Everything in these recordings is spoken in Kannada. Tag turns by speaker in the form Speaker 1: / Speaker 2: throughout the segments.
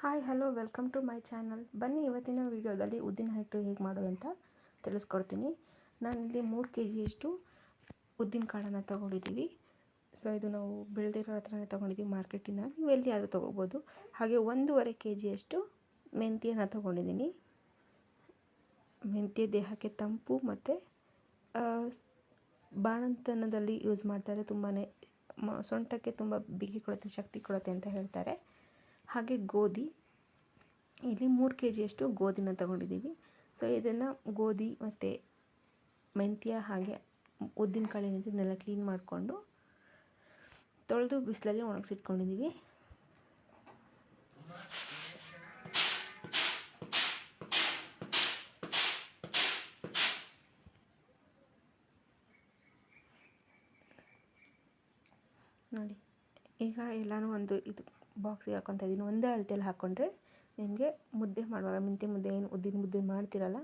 Speaker 1: Hi, hello, welcome to my channel. ಬನ್ನಿ, ಇವತ್ತಿನ ವೀಡಿಯೋದಲ್ಲಿ ಉದ್ದಿನ ಹಿಟ್ಟು ಹೇಗೆ ಮಾಡೋದು ಅಂತ ತಿಳಿಸ್ಕೊಡ್ತೀನಿ. ನಾನಿಲ್ಲಿ ಮೂರು ಕೆ ಜಿಯಷ್ಟು ಉದ್ದಿನ ಕಾಳನ್ನು ತೊಗೊಂಡಿದ್ದೀವಿ ಸೊ ಇದು ನಾವು ಬೆಳೆದಿರೋ ಹತ್ರನೇ ತೊಗೊಂಡಿದ್ದೀವಿ ಮಾರ್ಕೆಟಿಂದ. ನೀವು ಎಲ್ಲಿ ಆದರೂ ತೊಗೋಬೋದು. ಹಾಗೆ ಒಂದೂವರೆ ಕೆ ಜಿಯಷ್ಟು ಮೆಂತ್ಯನ ತೊಗೊಂಡಿದ್ದೀನಿ ಮೆಂತ್ಯ ದೇಹಕ್ಕೆ ತಂಪು ಮತ್ತು ಬಾಣಂತನದಲ್ಲಿ ಯೂಸ್ ಮಾಡ್ತಾರೆ. ತುಂಬಾ ಸೊಂಟಕ್ಕೆ ತುಂಬ ಬಿಗಿ ಕೊಡುತ್ತೆ, ಶಕ್ತಿ ಕೊಡುತ್ತೆ ಅಂತ ಹೇಳ್ತಾರೆ. ಹಾಗೆ ಗೋಧಿ. ಇಲ್ಲಿ ಮೂರು ಕೆ ಜಿಯಷ್ಟು ಗೋಧಿನ ತಗೊಂಡಿದ್ದೀವಿ. ಸೊ ಇದನ್ನು ಗೋಧಿ ಮತ್ತು ಮೆಂತ್ಯ ಹಾಗೆ ಉದ್ದಿನ ಕಾಳು ಕ್ಲೀನ್ ಮಾಡಿಕೊಂಡು ತೊಳೆದು ಬಿಸಿಲಲ್ಲಿ ಒಣಗಿಸಿಟ್ಕೊಂಡಿದ್ದೀವಿ. ನೋಡಿ, ಈಗ ಎಲ್ಲನೂ ಒಂದು ಇದು ಬಾಕ್ಸಿಗೆ ಹಾಕ್ಕೊತಾ ಇದ್ದೀನಿ. ಒಂದೇ ಅಳತೆಯಲ್ಲಿ ಹಾಕ್ಕೊಂಡ್ರೆ ನಿಮಗೆ ಮುದ್ದೆ ಮಾಡುವಾಗ ಮೆಂತ್ಯ ಮುದ್ದೆ ಏನು ಉದ್ದಿನ ಮುದ್ದೆ ಮಾಡ್ತಿರಲ್ಲ,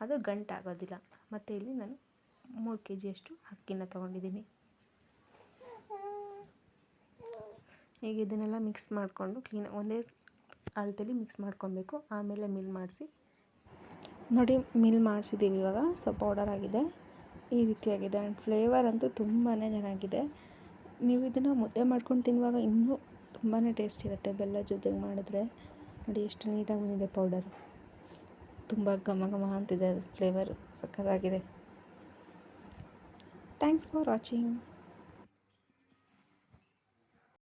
Speaker 1: ಅದು ಗಂಟಾಗೋದಿಲ್ಲ ಮತ್ತು ಇಲ್ಲಿ ನಾನು ಮೂರು ಕೆ ಜಿಯಷ್ಟು ಅಕ್ಕಿನ ತೊಗೊಂಡಿದ್ದೀನಿ. ಈಗ ಇದನ್ನೆಲ್ಲ ಮಿಕ್ಸ್ ಮಾಡಿಕೊಂಡು ಕ್ಲೀನ್ ಒಂದೇ ಅಳತೆಯಲ್ಲಿ ಮಿಕ್ಸ್ ಮಾಡ್ಕೊಬೇಕು. ಆಮೇಲೆ ಮಿಲ್ ಮಾಡಿಸಿ. ನೋಡಿ ಮಿಲ್ ಮಾಡಿಸಿದ್ದೀವಿ ಇವಾಗ. ಸೊ ಪೌಡರ್ ಆಗಿದೆ. ಈ ರೀತಿಯಾಗಿದೆ. ಆ್ಯಂಡ್ ಫ್ಲೇವರ್ ಅಂತೂ ತುಂಬಾ ಚೆನ್ನಾಗಿದೆ. ನೀವು ಇದನ್ನು ಮುದ್ದೆ ಮಾಡ್ಕೊಂಡು ತಿನ್ನುವಾಗ ಇನ್ನೂ ತುಂಬಾ ಟೇಸ್ಟ್ ಇರುತ್ತೆ. ಬೆಲ್ಲ ಜೊತೆಗೆ ಮಾಡಿದ್ರೆ. ನೋಡಿ ಎಷ್ಟು ನೀಟಾಗಿ ಬಂದಿದೆ ಪೌಡರ್ ತುಂಬ ಘಮ ಘಮ ಅಂತಿದೆ ಫ್ಲೇವರ್ ಸಕ್ಕತ್ತಾಗಿದೆ ಥ್ಯಾಂಕ್ಸ್ ಫಾರ್ ವಾಚಿಂಗ್